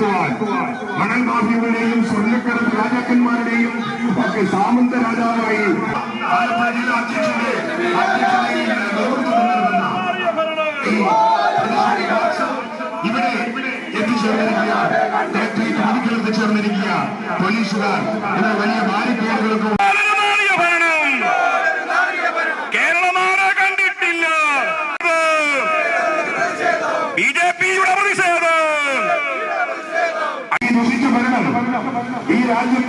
തീർക്കുവാൻ മണൽ മാഫിയകളുടെയും സ്വർണക്കടത്ത് രാജാക്കന്മാരുടെയും ഒക്കെ സാമന്ത രാജാവായി ഇവിടെ എത്തിച്ചേർന്നിരിക്കുക എത്തിച്ചേർന്നിരിക്കുക പോലീസുകാർ എന്ന വലിയ ബാരിക്കേഡുകൾക്കും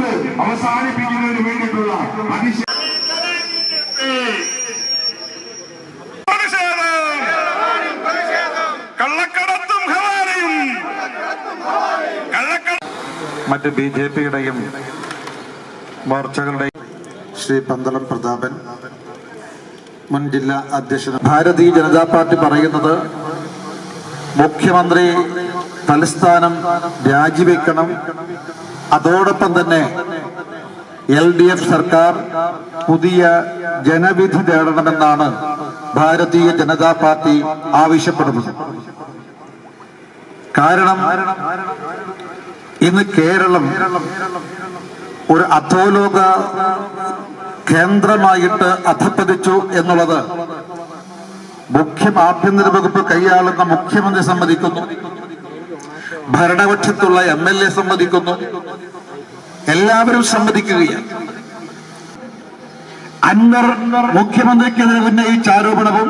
രാജ്യത്ത് അവസാനിപ്പിക്കുന്നതിന് വേണ്ടിയിട്ടുള്ള അതിശ പ്രതിഷേധം കള്ളക്കടത്തും ഹവാലയും. കള്ളക്കട മറ്റ് ബി ജെ പിയുടെയും മോർച്ചകളുടെയും ശ്രീ പന്തളം പ്രതാപൻ മുൻ ജില്ലാ അധ്യക്ഷൻ. ഭാരതീയ ജനതാ പാർട്ടി പറയുന്നത് മുഖ്യമന്ത്രി തലസ്ഥാനം രാജിവെക്കണം അതോടൊപ്പം തന്നെ എൽ ഡി എഫ് സർക്കാർ പുതിയ ജനവിധി തേടണമെന്നാണ് ഭാരതീയ ജനതാ പാർട്ടി ആവശ്യപ്പെടുന്നത്. കാരണം ഇന്ന് കേരളം ഒരു അധോലോക കേന്ദ്രമായിട്ട് അധപ്പതിച്ചു എന്നുള്ളത് മുഖ്യ ആഭ്യന്തര വകുപ്പ് കൈയാളുന്ന മുഖ്യമന്ത്രി സമ്മതിക്കുന്നു. ഭരണപക്ഷത്തുള്ള എം എൽ എ സമ്മതിക്കുന്നു. എല്ലാവരും സമ്മതിക്കുകയാണ്. അൻവർ മുഖ്യമന്ത്രിക്കെതിരെ ഉന്നയിച്ച ആരോപണവും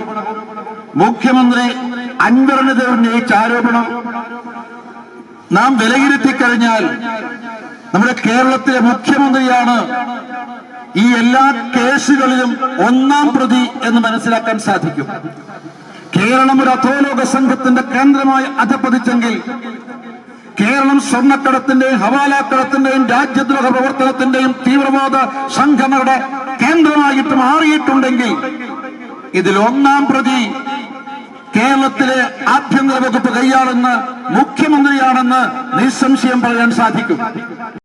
മുഖ്യമന്ത്രി അൻവറിനെതിരെ ഉന്നയിച്ച ആരോപണം നാം വിലയിരുത്തി കഴിഞ്ഞാൽ നമ്മുടെ കേരളത്തിലെ മുഖ്യമന്ത്രിയാണ് ഈ എല്ലാ കേസുകളിലും ഒന്നാം പ്രതി എന്ന് മനസ്സിലാക്കാൻ സാധിക്കും. കേരളം ഒരു അധോലോക സംഘത്തിന്റെ കേന്ദ്രമായി അധപ്പതിച്ചെങ്കിൽ കേരളം സ്വർണക്കടത്തിന്റെയും ഹവാലാക്കടത്തിന്റെയും രാജ്യദ്രോഹ പ്രവർത്തനത്തിന്റെയും തീവ്രവാദ സംഘങ്ങളുടെ കേന്ദ്രമായിട്ട് മാറിയിട്ടുണ്ടെങ്കിൽ ഇതിൽ ഒന്നാം പ്രതി കേരളത്തിലെ ആഭ്യന്തര വകുപ്പ് കൈയാളെന്ന് മുഖ്യമന്ത്രിയാണെന്ന് നിസ്സംശയം പറയാൻ സാധിക്കും.